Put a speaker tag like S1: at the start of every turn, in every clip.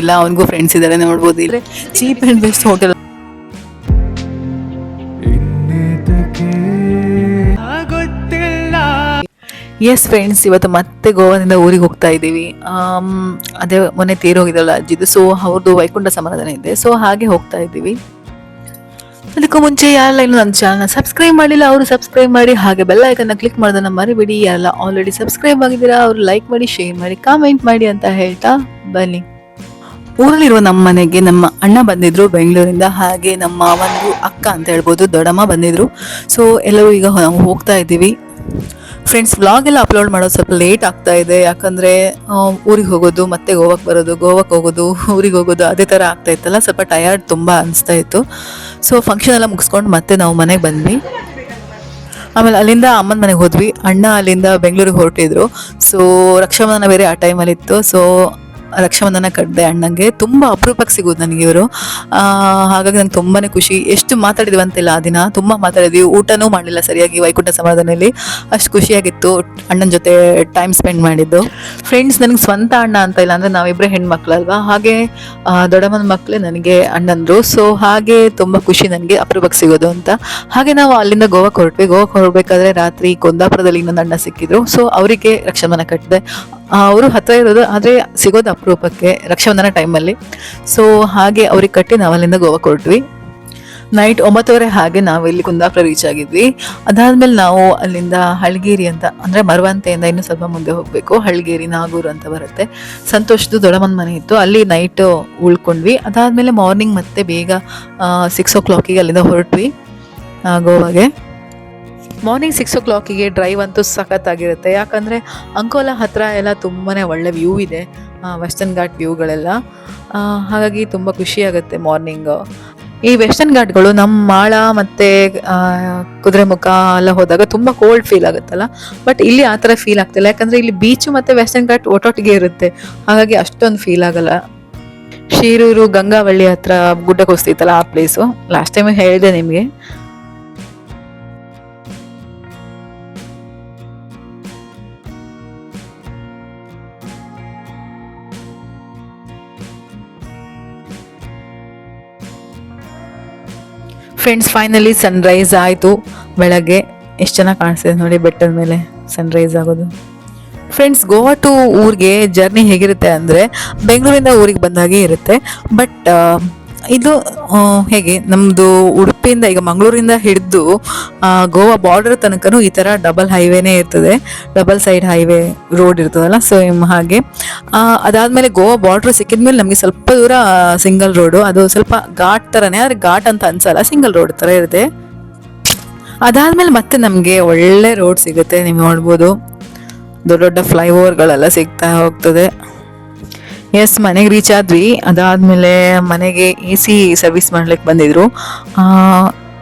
S1: ಇಲ್ಲ ಅವನಿಗೂ ಫ್ರೆಂಡ್ಸ್ ಇದ್ದಾರೆ ನೋಡ್ಬೋದು ಇಲ್ಲೇ cheap and best hotel yes friends ಇವತ್ತು ಮತ್ತೆ ಗೋವಾದಿಂದ ಊರಿಗೆ ಹೋಗ್ತಾ ಇದ್ದೀವಿ. ಅದೇ ಮೊನ್ನೆ ತೀರೋಗಿದ್ದಲ್ಲ ಅಜ್ಜಿದು. ಸೊ ಅವ್ರದ್ದು ವೈಕುಂಠ ಸಮಾರಾಧನೆ ಇದೆ. ಸೊ ಹಾಗೆ ಹೋಗ್ತಾ ಇದ್ದೀವಿ. ಅದಕ್ಕೂ ಮುಂಚೆ ಯಾರೆಲ್ಲ ಇನ್ನು ನನ್ನ ಚಾನಲ್ನ ಸಬ್ಸ್ಕ್ರೈಬ್ ಮಾಡಿಲ್ಲ, ಅವರು ಸಬ್ಸ್ಕ್ರೈಬ್ ಮಾಡಿ, ಹಾಗೆ ಬೆಲ್ ಐಕನ್ನ ಕ್ಲಿಕ್ ಮಾಡೋದನ್ನ ಮರಿಬಿಡಿ. ಯಾರೆಲ್ಲ ಆಲ್ರೆಡಿ ಸಬ್ಸ್ಕ್ರೈಬ್ ಆಗಿದ್ದೀರಾ, ಅವರು ಲೈಕ್ ಮಾಡಿ ಶೇರ್ ಮಾಡಿ ಕಾಮೆಂಟ್ ಮಾಡಿ ಅಂತ ಹೇಳ್ತಾ ಬನ್ನಿ. ಊರಲ್ಲಿರುವ ನಮ್ಮ ಮನೆಗೆ ನಮ್ಮ ಅಣ್ಣ ಬಂದಿದ್ರು ಬೆಂಗಳೂರಿಂದ, ಹಾಗೆ ನಮ್ಮ ಒಂದು ಅಕ್ಕ ಅಂತ ಹೇಳ್ಬೋದು, ದೊಡ್ಡಮ್ಮ ಬಂದಿದ್ರು. ಸೊ ಎಲ್ಲರೂ ಈಗ ನಾವು ಹೋಗ್ತಾ ಇದ್ದೀವಿ. ಫ್ರೆಂಡ್ಸ್ ವ್ಲಾಗ್ ಎಲ್ಲ ಅಪ್ಲೋಡ್ ಮಾಡೋದು ಸ್ವಲ್ಪ ಲೇಟ್ ಆಗ್ತಾ ಇದೆ. ಯಾಕಂದರೆ ಊರಿಗೆ ಹೋಗೋದು, ಮತ್ತೆ ಗೋವಾಕ್ಕೆ ಬರೋದು ಗೋವಾಕ್ಕೆ ಹೋಗೋದು, ಊರಿಗೆ ಹೋಗೋದು, ಅದೇ ಥರ ಆಗ್ತಾ ಇತ್ತಲ್ಲ. ಸ್ವಲ್ಪ ಟಯರ್ಡ್ ತುಂಬ ಅನಿಸ್ತಾ ಇತ್ತು. ಸೊ ಫಂಕ್ಷನ್ ಎಲ್ಲ ಮುಗಿಸ್ಕೊಂಡು ಮತ್ತೆ ನಾವು ಮನೆಗೆ ಬಂದ್ವಿ. ಆಮೇಲೆ ಅಲ್ಲಿಂದ ಅಮ್ಮನ ಮನೆಗೆ ಹೋದ್ವಿ. ಅಣ್ಣ ಅಲ್ಲಿಂದ ಬೆಂಗಳೂರಿಗೆ ಹೊರಟಿದ್ರು. ಸೊ ರಕ್ಷಾಬಂಧನ ಬೇರೆ ಆ ಟೈಮಲ್ಲಿತ್ತು ಸೊ ರಕ್ಷಾಬಂಧನ ಕಟ್ಟಿದೆ ಅಣ್ಣಂಗೆ ತುಂಬ ಅಪರೂಪಕ್ಕೆ ಸಿಗೋದು ನನಗೆ ಇವರು. ಹಾಗಾಗಿ ನಂಗೆ ತುಂಬಾ ಖುಷಿ. ಎಷ್ಟು ಮಾತಾಡಿದ್ವಿ ಅಂತಿಲ್ಲ ಆ ದಿನ. ತುಂಬ ಮಾತಾಡಿದ್ವಿ. ಊಟನೂ ಮಾಡಲಿಲ್ಲ ಸರಿಯಾಗಿ ವೈಕುಂಠ ಸಮಾಧಾನದಲ್ಲಿ ಅಷ್ಟು ಖುಷಿಯಾಗಿತ್ತು ಅಣ್ಣನ ಜೊತೆ ಟೈಮ್ ಸ್ಪೆಂಡ್ ಮಾಡಿದ್ದು. ಫ್ರೆಂಡ್ಸ್ ನನಗೆ ಸ್ವಂತ ಅಣ್ಣ ಅಂತ ಇಲ್ಲ ಅಂದರೆ ನಾವಿಬ್ಬರೇ ಹೆಣ್ಮಕ್ಳಲ್ವಾ? ಹಾಗೆ ದೊಡ್ಡಮ್ಮನ ಮಕ್ಕಳೇ ನನಗೆ ಅಣ್ಣಂದರು. ಸೊ ಹಾಗೆ ತುಂಬ ಖುಷಿ ನನಗೆ ಅಪರೂಪಕ್ಕೆ ಸಿಗೋದು ಅಂತ. ಹಾಗೆ ನಾವು ಅಲ್ಲಿಂದ ಗೋವಾಕ್ಕೆ ಹೊರಟ್ವಿ. ಗೋವಾಕ್ಕೆ ಹೊರಬೇಕಾದ್ರೆ ರಾತ್ರಿ ಕುಂದಾಪುರದಲ್ಲಿ ಇನ್ನೊಂದು ಅಣ್ಣ ಸಿಕ್ಕಿದ್ರು. ಸೊ ಅವರಿಗೆ ರಕ್ಷಾಬಂಧನ ಕಟ್ಟಿದೆ. ಅವರು ಹತ್ತಿರ ಇರೋದು ಆದರೆ ಸಿಗೋದು ಅಪರೂಪಕ್ಕೆ ರಕ್ಷಾಬಂಧನ ಟೈಮಲ್ಲಿ ಸೊ ಹಾಗೆ ಅವ್ರಿಗೆ ಕಟ್ಟಿ ನಾವು ಅಲ್ಲಿಂದ ಗೋವಾಕ್ಕೆ ಹೊರಟ್ವಿ ನೈಟ್ ಒಂಬತ್ತುವರೆ ಹಾಗೆ ನಾವು ಇಲ್ಲಿ ಕುಂದಾಪುರ ರೀಚ್ ಆಗಿದ್ವಿ. ಅದಾದ್ಮೇಲೆ ನಾವು ಅಲ್ಲಿಂದ ಹಳ್ಗೇರಿ ಅಂತ, ಅಂದರೆ ಮರವಂತೆಯಿಂದ ಇನ್ನೂ ಸ್ವಲ್ಪ ಮುಂದೆ ಹೋಗಬೇಕು. ಹಳ್ಗೇರಿ, ನಾಗೂರು ಅಂತ ಬರುತ್ತೆ. ಸಂತೋಷದ್ದು ದೊಡ್ಡಮ್ಮನ ಮನೆ ಇತ್ತು. ಅಲ್ಲಿ ನೈಟ್ ಉಳ್ಕೊಂಡ್ವಿ. ಅದಾದಮೇಲೆ ಮಾರ್ನಿಂಗ್ ಮತ್ತೆ ಬೇಗ ಸಿಕ್ಸ್ ಓ ಕ್ಲಾಕಿಗೆ ಅಲ್ಲಿಂದ ಹೊರಟ್ವಿ ಗೋವಾಗೆ. ಮಾರ್ನಿಂಗ್ ಸಿಕ್ಸ್ ಓ ಕ್ಲಾಕಿಗೆ ಡ್ರೈವ್ ಅಂತೂ ಸಖತ್ತಾಗಿರುತ್ತೆ. ಯಾಕಂದರೆ ಅಂಕೋಲ ಹತ್ರ ಎಲ್ಲ ತುಂಬಾ ಒಳ್ಳೆ ವ್ಯೂ ಇದೆ ವೆಸ್ಟರ್ನ್ ಘಾಟ್ ವ್ಯೂಗಳೆಲ್ಲ ಹಾಗಾಗಿ ತುಂಬ ಖುಷಿಯಾಗುತ್ತೆ ಮಾರ್ನಿಂಗು ಈ ವೆಸ್ಟರ್ನ್ ಘಾಟ್ಗಳು ನಮ್ಮ ಮಾಳ ಮತ್ತು ಕುದುರೆಮುಖ ಎಲ್ಲ ಹೋದಾಗ ತುಂಬ ಕೋಲ್ಡ್ ಫೀಲ್ ಆಗುತ್ತಲ್ಲ. ಬಟ್ ಇಲ್ಲಿ ಆ ಥರ ಫೀಲ್ ಆಗ್ತಿಲ್ಲ. ಯಾಕಂದರೆ ಇಲ್ಲಿ ಬೀಚು ಮತ್ತು ವೆಸ್ಟರ್ನ್ ಘಾಟ್ ಒಟ್ಟೊಟ್ಟಿಗೆ ಇರುತ್ತೆ. ಹಾಗಾಗಿ ಅಷ್ಟೊಂದು ಫೀಲ್ ಆಗಲ್ಲ. ಶೀರೂರು ಗಂಗಾವಳ್ಳಿ ಹತ್ರ ಗುಡ್ಡ ಕುಸ್ತಿತ್ತಲ್ಲ ಆ ಪ್ಲೇಸು ಲಾಸ್ಟ್ ಟೈಮ್ ಹೇಳಿದೆ ನಿಮಗೆ. ಫ್ರೆಂಡ್ಸ್ ಫೈನಲಿ ಸನ್ರೈಸ್ ಆಯಿತು. ಬೆಳಗ್ಗೆ ಎಷ್ಟು ಚೆನ್ನಾಗಿ ಕಾಣಿಸ್ತಿದೆ ನೋಡಿ ಬೆಟ್ಟದ ಮೇಲೆ ಸನ್ರೈಸ್ ಆಗೋದು. ಫ್ರೆಂಡ್ಸ್ ಗೋವಾ ಟು ಊರಿಗೆ ಜರ್ನಿ ಹೇಗಿರುತ್ತೆ ಅಂದರೆ ಬೆಂಗಳೂರಿಂದ ಊರಿಗೆ ಬಂದಾಗೆ ಇರುತ್ತೆ. ಬಟ್ ಇದು ಹೇಗೆ ನಮ್ಮದು ಉಡುಪಿಯಿಂದ ಈಗ ಮಂಗಳೂರಿಂದ ಹಿಡಿದು ಗೋವಾ ಬಾರ್ಡರ್ ತನಕನೂ ಈ ಥರ ಡಬಲ್ ಹೈವೇನೇ ಇರ್ತದೆ. ಡಬಲ್ ಸೈಡ್ ಹೈವೇ ರೋಡ್ ಇರ್ತದಲ್ಲ ಸೊ ಹಾಗೆ. ಅದಾದಮೇಲೆ ಗೋವಾ ಬಾರ್ಡ್ರ್ ಸಿಕ್ಕಿದ್ಮೇಲೆ ನಮಗೆ ಸ್ವಲ್ಪ ದೂರ ಸಿಂಗಲ್ ರೋಡು ಅದು ಸ್ವಲ್ಪ ಘಾಟ್ ಥರನೇ ಆದರೆ ಘಾಟ್ ಅಂತ ಅನ್ಸಲ್ಲ ಸಿಂಗಲ್ ರೋಡ್ ಥರ ಇರುತ್ತೆ. ಅದಾದ್ಮೇಲೆ ಮತ್ತೆ ನಮಗೆ ಒಳ್ಳೆ ರೋಡ್ ಸಿಗುತ್ತೆ, ನೀವು ನೋಡ್ಬೋದು. ದೊಡ್ಡ ದೊಡ್ಡ ಫ್ಲೈಓವರ್ಗಳೆಲ್ಲ ಸಿಗ್ತಾ ಹೋಗ್ತದೆ. ಎಸ್ ಮನೆಗೆ ರೀಚ್ ಆದ್ವಿ. ಅದಾದಮೇಲೆ ಮನೆಗೆ ಎ ಸಿ ಸರ್ವಿಸ್ ಮಾಡ್ಲಿಕ್ಕೆ ಬಂದಿದ್ರು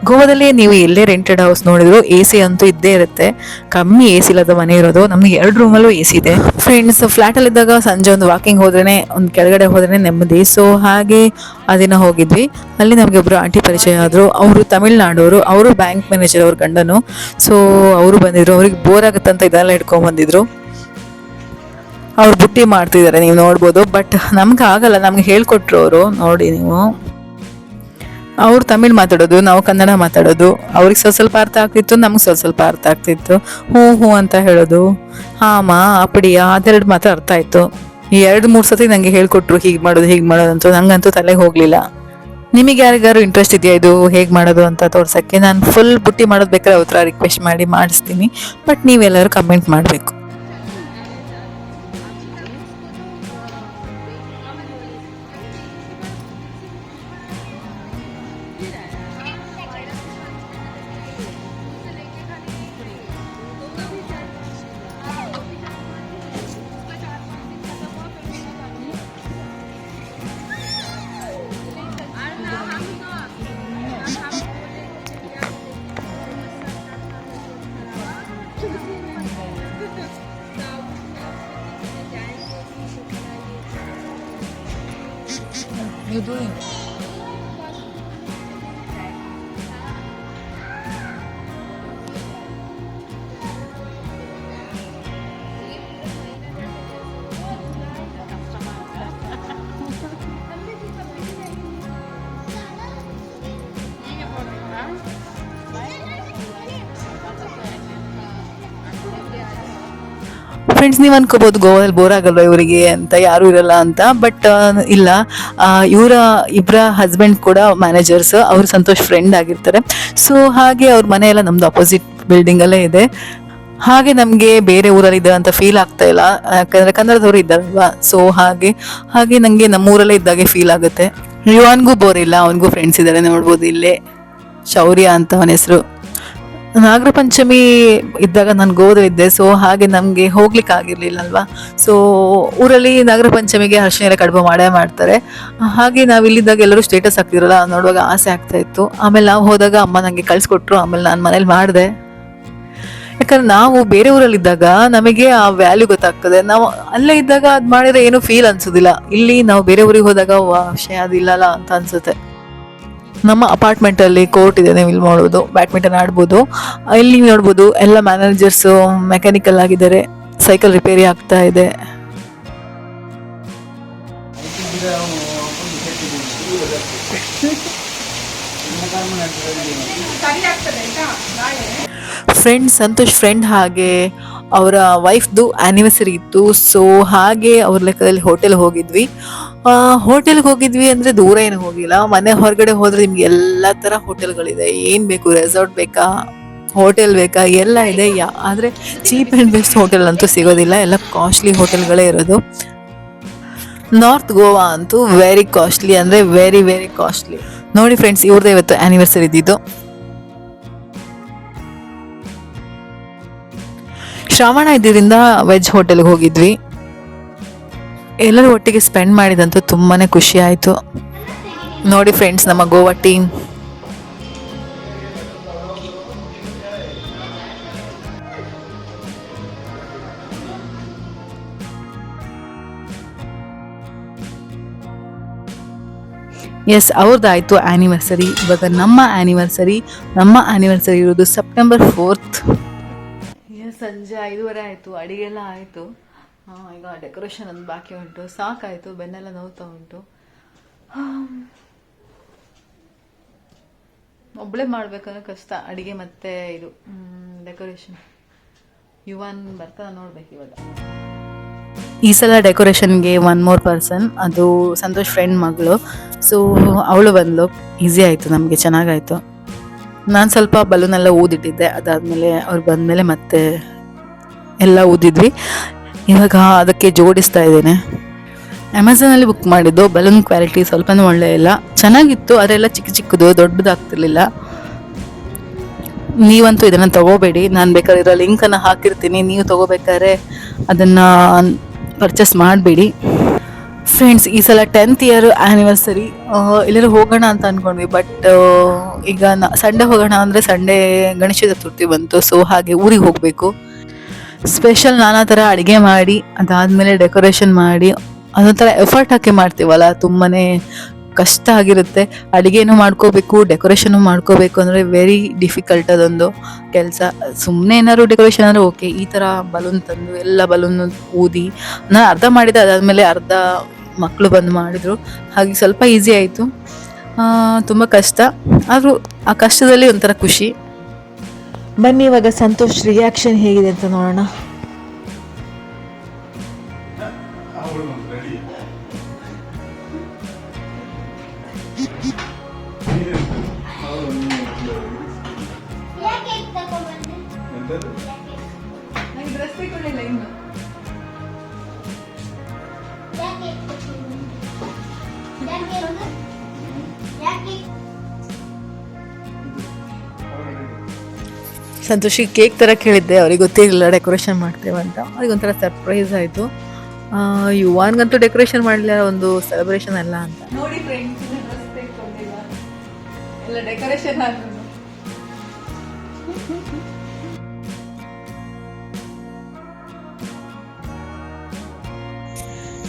S1: ಗೋವಾದಲ್ಲಿ ನೀವು ಎಲ್ಲೇ ರೆಂಟೆಡ್ ಹೌಸ್ ನೋಡಿದ್ರು ಎ ಸಿ ಅಂತೂ ಇದ್ದೇ ಇರುತ್ತೆ. ಕಮ್ಮಿ ಎ ಸಿ ಇಲ್ಲದ ಮನೆ ಇರೋದು. ನಮ್ಗೆ ಎರಡು ರೂಮಲ್ಲೂ ಎ ಸಿ ಇದೆ. ಫ್ರೆಂಡ್ಸ್ ಫ್ಲ್ಯಾಟಲ್ಲಿದ್ದಾಗ ಸಂಜೆ ಒಂದು ವಾಕಿಂಗ್ ಹೋದ್ರೇ ಒಂದು ಕೆಳಗಡೆ ಹೋದ್ರೆ ನೆಮ್ಮದಿ. ಸೊ ಹಾಗೆ ಆ ದಿನ ಹೋಗಿದ್ವಿ. ಅಲ್ಲಿ ನಮಗೆ ಒಬ್ಬರು ಆಂಟಿ ಪರಿಚಯ ಆದರು. ಅವರು ತಮಿಳ್ನಾಡವರು ಅವರು ಬ್ಯಾಂಕ್ ಮ್ಯಾನೇಜರ್ ಅವ್ರ ಗಂಡನು. ಸೊ ಅವರು ಬಂದಿದ್ರು. ಅವ್ರಿಗೆ ಬೋರ್ ಆಗುತ್ತಂತ ಇದೆಲ್ಲ ಇಟ್ಕೊಂಡ್ ಬಂದಿದ್ರು. ಅವ್ರು ಬುಟ್ಟಿ ಮಾಡ್ತಿದ್ದಾರೆ, ನೀವು ನೋಡ್ಬೋದು. ಬಟ್ ನಮ್ಗೆ ಆಗಲ್ಲ, ನಮ್ಗೆ ಹೇಳ್ಕೊಟ್ರು ಅವರು. ನೋಡಿ ನೀವು. ಅವ್ರು ತಮಿಳ್ ಮಾತಾಡೋದು, ನಾವು ಕನ್ನಡ ಮಾತಾಡೋದು. ಅವ್ರಿಗೆ ಸ್ವಲ್ಪ ಸ್ವಲ್ಪ ಅರ್ಥ ಆಗ್ತಿತ್ತು, ನಮ್ಗೆ ಸ್ವಲ್ಪ ಸ್ವಲ್ಪ ಅರ್ಥ ಆಗ್ತಿತ್ತು. ಹ್ಞೂ ಹ್ಞೂ ಅಂತ ಹೇಳೋದು. ಹಾಮಾ ಅಪಡಿಯಾ ಅದೆರಡು ಮಾತ್ರ ಅರ್ಥ ಆಯಿತು. ಈ ಎರಡು, ಮೂರು ಸತಿ ನನಗೆ ಹೇಳ್ಕೊಟ್ರು, ಹೀಗೆ ಮಾಡೋದು ಹೀಗೆ ಮಾಡೋದು ಅಂತ ನಂಗಂತೂ ತಲೆಗೆ ಹೋಗಲಿಲ್ಲ. ನಿಮಗೆ ಯಾರಿಗಾರು ಇಂಟ್ರೆಸ್ಟ್ ಇದೆಯಾ ಇದು, ಹೇಗೆ ಮಾಡೋದು ಅಂತ ತೋರ್ಸೋಕ್ಕೆ? ನಾನು ಫುಲ್ ಬುಟ್ಟಿ ಮಾಡೋದು ಬೇಕಾದ್ರೆ ಅವ್ರ ರಿಕ್ವೆಸ್ಟ್ ಮಾಡಿ ಮಾಡಿಸ್ತೀನಿ. ಬಟ್ ನೀವೆಲ್ಲರೂ ಕಮೆಂಟ್ ಮಾಡಬೇಕು. 没有多远。ಫ್ರೆಂಡ್ಸ್ ನೀವು ಅನ್ಕೋಬೋದು ಗೋವಾದಲ್ಲಿ ಬೋರ್ ಆಗಲ್ವಾ ಇವರಿಗೆ ಅಂತ? ಯಾರೂ ಇರಲ್ಲ ಅಂತ. ಬಟ್ ಇಲ್ಲ. ಇವರ ಇಬ್ಬರ ಹಸ್ಬೆಂಡ್ ಕೂಡ ಮ್ಯಾನೇಜರ್ಸ್ ಅವರು ಸಂತೋಷ್ ಫ್ರೆಂಡ್ ಆಗಿರ್ತಾರೆ. ಸೊ ಹಾಗೆ ಅವ್ರ ಮನೆ ಎಲ್ಲ ನಮ್ದು ಅಪೋಸಿಟ್ ಬಿಲ್ಡಿಂಗಲ್ಲೇ ಇದೆ. ಹಾಗೆ ನಮಗೆ ಬೇರೆ ಊರಲ್ಲಿ ಇದ್ದಾರೆ ಅಂತ ಫೀಲ್ ಆಗ್ತಾ ಇಲ್ಲ. ಯಾಕಂದ್ರೆ ಕನ್ನಡದವರು ಇದ್ದಾರಲ್ವಾ? ಸೊ ಹಾಗೆ ಹಾಗೆ ನನಗೆ ನಮ್ಮೂರಲ್ಲೇ ಇದ್ದಾಗೆ ಫೀಲ್ ಆಗುತ್ತೆ. ಯುವನ್ಗೂ ಬೋರ್ ಇಲ್ಲ. ಅವನಿಗೂ ಫ್ರೆಂಡ್ಸ್ ಇದ್ದಾರೆ ನೋಡ್ಬೋದು ಇಲ್ಲೇ. ಶೌರ್ಯ ಅಂತ ಅವನ ಹೆಸರು. ನಾಗರ ಪಂಚಮಿ ಇದ್ದಾಗ ನಾನು ಗೋದಲ್ಲಿದ್ದೆ ಸೊ ಹಾಗೆ ನಮಗೆ ಹೋಗ್ಲಿಕ್ಕೆ ಆಗಿರ್ಲಿಲ್ಲ ಅಲ್ವಾ ಸೊ ಊರಲ್ಲಿ ನಾಗರ ಪಂಚಮಿಗೆ ಅರಿಶಿನ ಕಡುಬು ಮಾಡೇ ಮಾಡ್ತಾರೆ. ಹಾಗೆ ನಾವು ಇಲ್ಲಿದ್ದಾಗ ಎಲ್ಲರೂ ಸ್ಟೇಟಸ್ ಹಾಕ್ತಿರಲ್ಲ, ನೋಡುವಾಗ ಆಸೆ ಆಗ್ತಾ ಇತ್ತು. ಆಮೇಲೆ ನಾವು ಹೋದಾಗ ಅಮ್ಮ ನನಗೆ ಕಳಿಸ್ಕೊಟ್ರು, ಆಮೇಲೆ ನಾನು ಮನೇಲಿ ಮಾಡಿದೆ. ಯಾಕಂದ್ರೆ ನಾವು ಬೇರೆ ಊರಲ್ಲಿದ್ದಾಗ ನಮಗೆ ಆ ವ್ಯಾಲ್ಯೂ ಗೊತ್ತಾಗ್ತದೆ. ನಾವು ಅಲ್ಲೇ ಇದ್ದಾಗ ಅದು ಮಾಡಿದ್ರೆ ಏನು ಫೀಲ್ ಅನ್ಸೋದಿಲ್ಲ. ಇಲ್ಲಿ ನಾವು ಬೇರೆ ಊರಿಗೆ ಹೋದಾಗ ವಿಷಯ ಅದಿಲ್ಲಲ್ಲ ಅಂತ ಅನ್ಸುತ್ತೆ. ನಮ್ಮ ಅಪಾರ್ಟ್ಮೆಂಟ್ ಅಲ್ಲಿ ಕೋರ್ಟ್ ಇದೆ, ನೀವು ಇಲ್ಲಿ ನೋಡ್ಬೋದು ಬ್ಯಾಡ್ಮಿಂಟನ್ ಆಡ್ಬೋದು. ಇಲ್ಲಿ ನೋಡ್ಬೋದು, ಎಲ್ಲ ಮ್ಯಾನೇಜರ್ಸ್ ಮೆಕ್ಯಾನಿಕಲ್ ಆಗಿದ್ದಾರೆ ಸೈಕಲ್ ರಿಪೇರಿ ಆಗ್ತಾ ಇದೆ. ಫ್ರೆಂಡ್ ಸಂತೋಷ್ ಫ್ರೆಂಡ್ ಹಾಗೆ, ಅವರ ವೈಫ್ದು ಆ್ಯನಿವರ್ಸರಿ ಇತ್ತು. ಸೊ ಹಾಗೆ ಅವ್ರ ಲೆಕ್ಕದಲ್ಲಿ ಹೋಟೆಲ್ ಹೋಗಿದ್ವಿ. ಹೋಟೆಲ್ಗೆ ಹೋಗಿದ್ವಿ ಅಂದರೆ ದೂರ ಏನು ಹೋಗಿಲ್ಲ. ಮನೆ ಹೊರಗಡೆ ಹೋದ್ರೆ ನಿಮ್ಗೆ ಎಲ್ಲ ಥರ ಹೋಟೆಲ್ಗಳಿದೆ ಏನು ಬೇಕು? ರೆಸಾರ್ಟ್ ಬೇಕಾ? ಹೋಟೆಲ್ ಬೇಕಾ? ಎಲ್ಲ ಇದೆ. ಆದರೆ ಚೀಪ್ ಆ್ಯಂಡ್ ಬೆಸ್ಟ್ ಹೋಟೆಲ್ ಅಂತೂ ಸಿಗೋದಿಲ್ಲ. ಎಲ್ಲ ಕಾಸ್ಟ್ಲಿ ಹೋಟೆಲ್ಗಳೇ ಇರೋದು. ನಾರ್ತ್ ಗೋವಾ ಅಂತೂ ವೆರಿ ಕಾಸ್ಟ್ಲಿ ಅಂದರೆ ವೆರಿ ವೆರಿ ಕಾಸ್ಟ್ಲಿ ನೋಡಿ ಫ್ರೆಂಡ್ಸ್ ಇವ್ರದ್ದು ಇವತ್ತು ಆ್ಯನಿವರ್ಸರಿ ಇದ್ದಿದ್ದು ಶ್ರಾವಣ ಇದ್ದಿದ್ದರಿಂದ ವೆಜ್ ಹೋಟೆಲ್ಗೆ ಹೋಗಿದ್ವಿ. ಎಲ್ಲರೂ ಒಟ್ಟಿಗೆ ಸ್ಪೆಂಡ್ ಮಾಡಿದಂತೂ ತುಂಬಾ ಖುಷಿ ಆಯಿತು. ನೋಡಿ ಫ್ರೆಂಡ್ಸ್ ನಮ್ಮ ಗೋವಾ ಟೀಮ್ ಎಸ್ ಅವ್ರದ್ದಾಯಿತು ಆ್ಯನಿವರ್ಸರಿ ಇವಾಗ ನಮ್ಮ ಆ್ಯನಿವರ್ಸರಿ ನಮ್ಮ ಆ್ಯನಿವರ್ಸರಿ ಇರೋದು ಸೆಪ್ಟೆಂಬರ್ ಫೋರ್ತ್ ಸಂಜೆ ಐದುವರೆ ಆಯಿತು, ಅಡಿಗೆಲ್ಲ ಆಯಿತು. ಈಗ ಡೆಕೋರೇಷನ್ ಒಂದು ಬಾಕಿ ಉಂಟು. ಸಾಕಾಯಿತು, ಬೆನ್ನೆಲ್ಲ ನೋವ್ತಾ ಉಂಟು. ಒಬ್ಬಳೇ ಮಾಡ್ಬೇಕಂದ್ರೆ ಕಷ್ಟ. ಅಡಿಗೆ ಮತ್ತೆ ಇದು ಡೆಕೋರೇಷನ್ ಯುವನ್ ಬರ್ತಾ ನೋಡ್ಬೇಕು ಇವಾಗ. ಈ ಸಲ ಡೆಕೋರೇಷನ್ಗೆ ಒನ್ ಮೋರ್ ಪರ್ಸನ್ ಅದು ಸಂತೋಷ್ ಫ್ರೆಂಡ್ ಮಗಳು. ಸೊ ಅವಳು ಬಂದ್ಲು. ಈಸಿ ಆಯಿತು ನಮಗೆ, ಚೆನ್ನಾಗಾಯಿತು. ನಾನು ಸ್ವಲ್ಪ ಬಲೂನೆಲ್ಲ ಊದಿಟ್ಟಿದ್ದೆ. ಅದಾದಮೇಲೆ ಅವ್ರು ಬಂದಮೇಲೆ ಮತ್ತೆ ಎಲ್ಲ ಊದಿದ್ವಿ. ಇವಾಗ ಅದಕ್ಕೆ ಜೋಡಿಸ್ತಾ ಇದ್ದೇನೆ. ಅಮೆಝಾನಲ್ಲಿ ಬುಕ್ ಮಾಡಿದ್ದು ಬಲೂನ್ ಕ್ವಾಲಿಟಿ ಸ್ವಲ್ಪನೂ ಒಳ್ಳೆ ಇಲ್ಲ. ಚೆನ್ನಾಗಿತ್ತು ಅದೆಲ್ಲ ಚಿಕ್ಕ ಚಿಕ್ಕದು, ದೊಡ್ಡದಾಗ್ತಿರ್ಲಿಲ್ಲ. ನೀವಂತೂ ಇದನ್ನು ತಗೋಬೇಡಿ. ನಾನು ಬೇಕಾದ್ರೆ ಲಿಂಕನ್ನು ಹಾಕಿರ್ತೀನಿ. ನೀವು ತಗೋಬೇಕಾದ್ರೆ ಅದನ್ನು ಪರ್ಚೇಸ್ ಮಾಡಬೇಡಿ. ಫ್ರೆಂಡ್ಸ್ ಈ ಸಲ ಟೆಂತ್ ಇಯರ್ ಆ್ಯನಿವರ್ಸರಿ ಎಲ್ಲರೂ ಹೋಗೋಣ ಅಂತ ಅಂದ್ಕೊಂಡ್ವಿ ಬಟ್ ಈಗ ಸಂಡೇ ಹೋಗೋಣ ಅಂದರೆ ಸಂಡೇ ಗಣೇಶ ಚತುರ್ಥಿ ಬಂತು ಸೊ ಹಾಗೆ ಊರಿಗೆ ಹೋಗಬೇಕು. ಸ್ಪೆಷಲ್ ನಾನಾ ಥರ ಅಡುಗೆ ಮಾಡಿ, ಅದಾದಮೇಲೆ ಡೆಕೋರೇಷನ್ ಮಾಡಿ, ಅದೊಂಥರ ಎಫರ್ಟ್ ಹಾಕಿ ಮಾಡ್ತೀವಲ್ಲ ತುಂಬಾ ಕಷ್ಟ ಆಗಿರುತ್ತೆ. ಅಡುಗೆನೂ ಮಾಡ್ಕೋಬೇಕು ಡೆಕೋರೇಷನು ಮಾಡ್ಕೋಬೇಕು ಅಂದರೆ ವೆರಿ ಡಿಫಿಕಲ್ಟ್ ಅದೊಂದು ಕೆಲಸ. ಸುಮ್ಮನೆ ಏನಾದ್ರು ಡೆಕೋರೇಷನ್ ಅಂದರೆ ಓಕೆ ಈ ಥರ ಬಲೂನ್ ತಂದು, ಎಲ್ಲ ಬಲೂನ್ ಊದಿ, ನಾನು ಅರ್ಧ ಮಾಡಿದೆ, ಅದಾದಮೇಲೆ ಅರ್ಧ ಮಕ್ಕಳು ಬಂದು ಮಾಡಿದರು. ಹಾಗೆ ಸ್ವಲ್ಪ ಈಸಿ ಆಯಿತು. ತುಂಬ ಕಷ್ಟ. ಆದರೂ ಆ ಕಷ್ಟದಲ್ಲಿ ಒಂಥರ ಖುಷಿ. ಬನ್ನಿ ಇವಾಗ ಸಂತೋಷ್ ರಿಯಾಕ್ಷನ್ ಹೇಗಿದೆ ಅಂತ ನೋಡೋಣ. ಸಂತೋಷಿ ಕೇಕ್ ಥರ ಕೇಳಿದ್ದೆ, ಅವ್ರಿಗೆ ಗೊತ್ತಿರಲಿಲ್ಲ ಡೆಕೋರೇಷನ್ ಮಾಡ್ತೇವೆ ಅಂತ. ಅವ್ರಿಗೆ ಒಂಥರ ಸರ್ಪ್ರೈಸ್ ಆಯಿತು. ಯುವಾನ್ಗಂತೂ ಡೆಕೋರೇಷನ್ ಮಾಡಲಿಲ್ಲ, ಒಂದು ಸೆಲೆಬ್ರೇಷನ್ ಅಲ್ಲ ಅಂತ. ನೋಡಿ ಡೆಕೋರೇಷನ್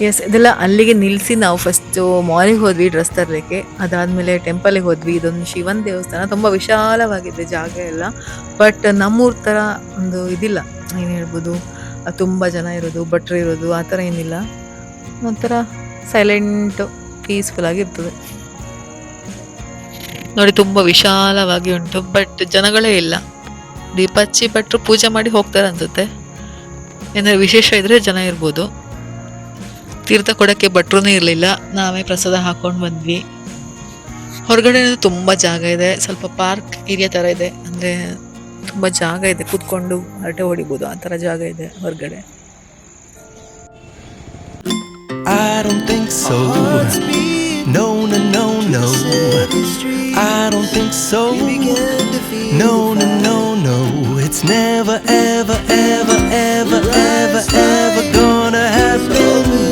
S1: ಎಸ್ ಇದೆಲ್ಲ ಅಲ್ಲಿಗೆ ನಿಲ್ಲಿಸಿ ನಾವು ಫಸ್ಟು ಮಾಲಿಗೆ ಹೋದ್ವಿ ಡ್ರೆಸ್ ತರಲಿಕ್ಕೆ. ಅದಾದಮೇಲೆ ಟೆಂಪಲಿಗೆ ಹೋದ್ವಿ. ಇದೊಂದು ಶಿವನ್ ದೇವಸ್ಥಾನ. ತುಂಬ ವಿಶಾಲವಾಗಿದೆ ಜಾಗ ಎಲ್ಲ. ಬಟ್ ನಮ್ಮೂರ ಥರ ಒಂದು ಇದಿಲ್ಲ. ಏನು ಹೇಳ್ಬೋದು? ತುಂಬ ಜನ ಇರೋದು, ಭಟ್ರು ಇರೋದು, ಆ ಥರ ಏನಿಲ್ಲ. ಒಂಥರ ಸೈಲೆಂಟು ಪೀಸ್ಫುಲ್ ಆಗಿರ್ತದೆ ನೋಡಿ, ತುಂಬ ವಿಶಾಲವಾಗಿ ಉಂಟು. ಬಟ್ ಜನಗಳೇ ಇಲ್ಲ. ದೀಪ ಹಚ್ಚಿ ಭಟ್ರು ಪೂಜೆ ಮಾಡಿ ಹೋಗ್ತಾರೆ ಅನ್ಸುತ್ತೆ ಏನಾದ್ರು ವಿಶೇಷ ಇದ್ದರೆ ಜನ ಇರ್ಬೋದು. ತೀರ್ಥ ಕೊಡೋಕ್ಕೆ ಭಟ್ರೂ ಇರಲಿಲ್ಲ ನಾವೇ ಪ್ರಸಾದ ಹಾಕೊಂಡು ಬಂದ್ವಿ ಹೊರಗಡೆ ತುಂಬ ಜಾಗ ಇದೆ ಸ್ವಲ್ಪ ಪಾರ್ಕ್ ಏರಿಯಾ ಥರ ಇದೆ ಅಂದರೆ ತುಂಬ ಜಾಗ ಇದೆ ಕೂತ್ಕೊಂಡು ಹರಟೆ ಹೊಡಿಬೋದು ಆ ಥರ ಜಾಗ ಇದೆ ಹೊರಗಡೆ
S2: I don't think so. No, no, no, no. I don't think so. No, no, no, no. It's never, ever, ever, ever, ever, ever gonna happen.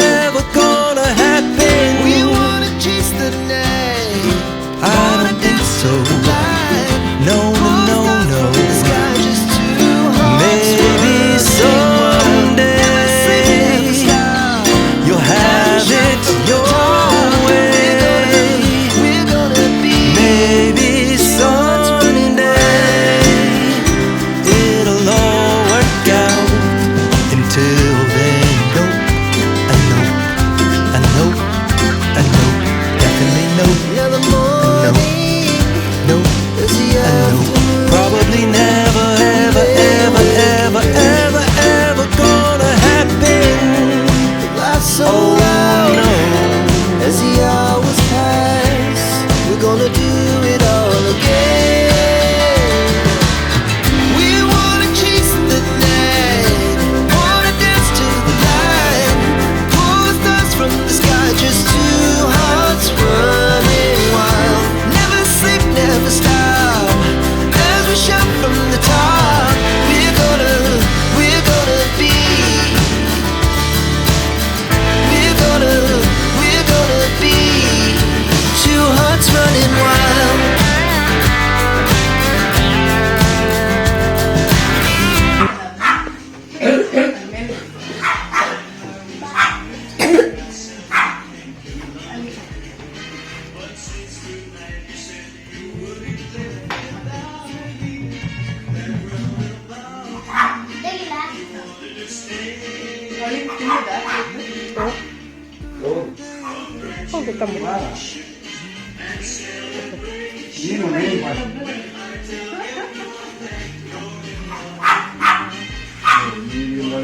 S3: ನೀವು ತಮ್ಮ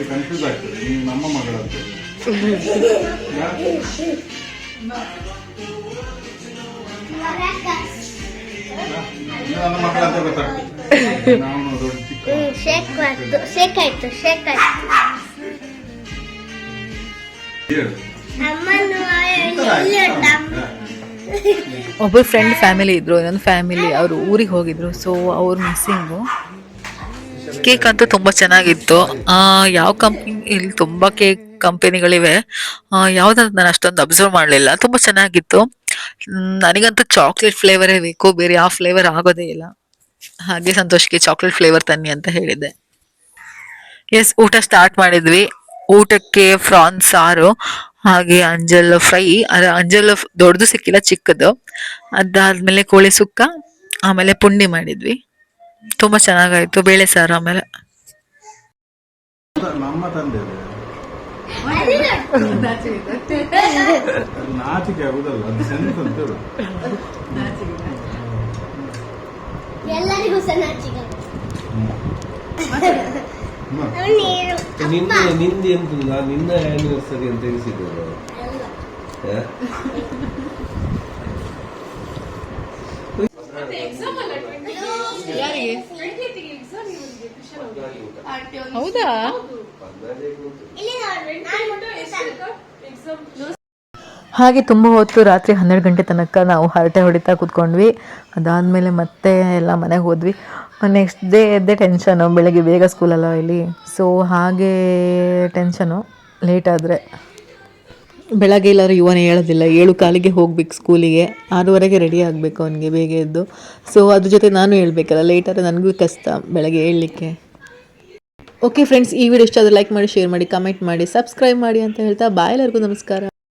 S3: ಕನ್ಫ್ಯೂಸ್ ಆಗ್ತದೆ ನೀವು ನಮ್ಮ
S4: ಶೇಕ್ ಆಯ್ತು ಶೇಕ್ ಆಯ್ತು ಶೇಕ್ ಆಯ್ತು
S1: ಒಬ್ಬರು ಫ್ರೆಂಡ್ ಫ್ಯಾಮಿಲಿ ಇದ್ರು, ಇನ್ನೊಂದು ಫ್ಯಾಮಿಲಿ ಅವರು ಊರಿಗೆ ಹೋಗಿದ್ರು. ಸೊ ಅವ್ರ ಮಿಸ್ಸಿಂಗು ಕೇಕ್ ಅಂತೂ ತುಂಬ ಚೆನ್ನಾಗಿತ್ತು. ಯಾವ ಕಂಪ್ನಿ ಇಲ್ಲಿ ತುಂಬ ಕೇಕ್ ಕಂಪನಿಗಳಿವೆ ಯಾವುದಂತ ನಾನು ಅಷ್ಟೊಂದು ಅಬ್ಸರ್ವ್ ಮಾಡಲಿಲ್ಲ. ತುಂಬ ಚೆನ್ನಾಗಿತ್ತು. ನನಗಂತೂ ಚಾಕ್ಲೇಟ್ ಫ್ಲೇವರೇ ಬೇಕು. ಬೇರೆ ಯಾವ ಫ್ಲೇವರ್ ಆಗೋದೇ ಇಲ್ಲ. ಹಾಗೆ ಸಂತೋಷಕ್ಕೆ ಚಾಕ್ಲೇಟ್ ಫ್ಲೇವರ್ ತನ್ನಿ ಅಂತ ಹೇಳಿದ್ದೆ. ಎಸ್ ಊಟ ಸ್ಟಾರ್ಟ್ ಮಾಡಿದ್ವಿ. ಊಟಕ್ಕೆ ಫ್ರಾನ್ ಸಾರು ಹಾಗೆ ಅಂಜಲ್ ಫ್ರೈ. ಅದು ಅಂಜಲ್ ದೊಡ್ಡದು ಸಿಕ್ಕಿಲ್ಲ ಚಿಕ್ಕದು. ಅದಾದ್ಮೇಲೆ ಕೋಳಿ ಸುಕ್ಕ ಆಮೇಲೆ ಪುಂಡಿ ಮಾಡಿದ್ವಿ. ತುಂಬಾ ಚೆನ್ನಾಗಾಯ್ತು ಬೇಳೆ ಸಾರು ಆಮೇಲೆ.
S3: ನಮ್ಮ ತಂದೆ ನಾಚಿಕೆ ಆಗುದಲ್ಲ ಅದು ಸೆನ್ಸ್ ಅಂತ ಹೇಳು
S4: ಎಲ್ಲರಿಗೂ
S5: ನಿನ್ನ ನಿಂದ ಎಂತಿಲ್ಲ ನಾನು ನಿನ್ನ ಆನಿವರ್ಸರಿ ಅಂತ ಎನಿಸಿದ್ರು
S1: ಹೌದಾ? ಹಾಗೆ ತುಂಬ ಹೊತ್ತು ರಾತ್ರಿ ಹನ್ನೆರಡು ಗಂಟೆ ತನಕ ನಾವು ಹರಟೆ ಹೊಡಿತಾ ಕೂತ್ಕೊಂಡ್ವಿ. ಅದಾದಮೇಲೆ ಮತ್ತೆ ಎಲ್ಲ ಮನೆಗೆ ಹೋದ್ವಿ. ನೆಕ್ಸ್ಟ್ ಡೇ ಎದ್ದೆ ಟೆನ್ಷನು ಬೆಳಗ್ಗೆ ಬೇಗ ಸ್ಕೂಲಲ್ಲ ಇಲ್ಲಿ. ಸೊ ಹಾಗೆ ಟೆನ್ಷನು ಲೇಟ್ ಆದರೆ. ಬೆಳಗ್ಗೆ ಇಲ್ಲಾದ್ರೆ ಇವನೇ ಹೇಳೋದಿಲ್ಲ, ಏಳು ಕಾಲಿಗೆ ಹೋಗ್ಬೇಕು ಸ್ಕೂಲಿಗೆ ಆರೂವರೆಗೆ ರೆಡಿ ಆಗಬೇಕು ಅವನಿಗೆ ಬೇಗ ಎದ್ದು. ಸೊ ಅದ್ರ ಜೊತೆ ನಾನು ಹೇಳಬೇಕಲ್ಲ ಲೇಟಾದರೆ ನನಗೂ ಕಷ್ಟ ಬೆಳಗ್ಗೆ ಹೇಳಲಿಕ್ಕೆ. ಓಕೆ ಫ್ರೆಂಡ್ಸ್ ಈ ವಿಡಿಯೋ ಇಷ್ಟ ಆದರೆ ಲೈಕ್ ಮಾಡಿ ಶೇರ್ ಮಾಡಿ ಕಮೆಂಟ್ ಮಾಡಿ ಸಬ್ಸ್ಕ್ರೈಬ್ ಮಾಡಿ ಅಂತ ಹೇಳ್ತಾ ಬಾಯ್ ಎಲ್ಲರಿಗೂ ನಮಸ್ಕಾರ.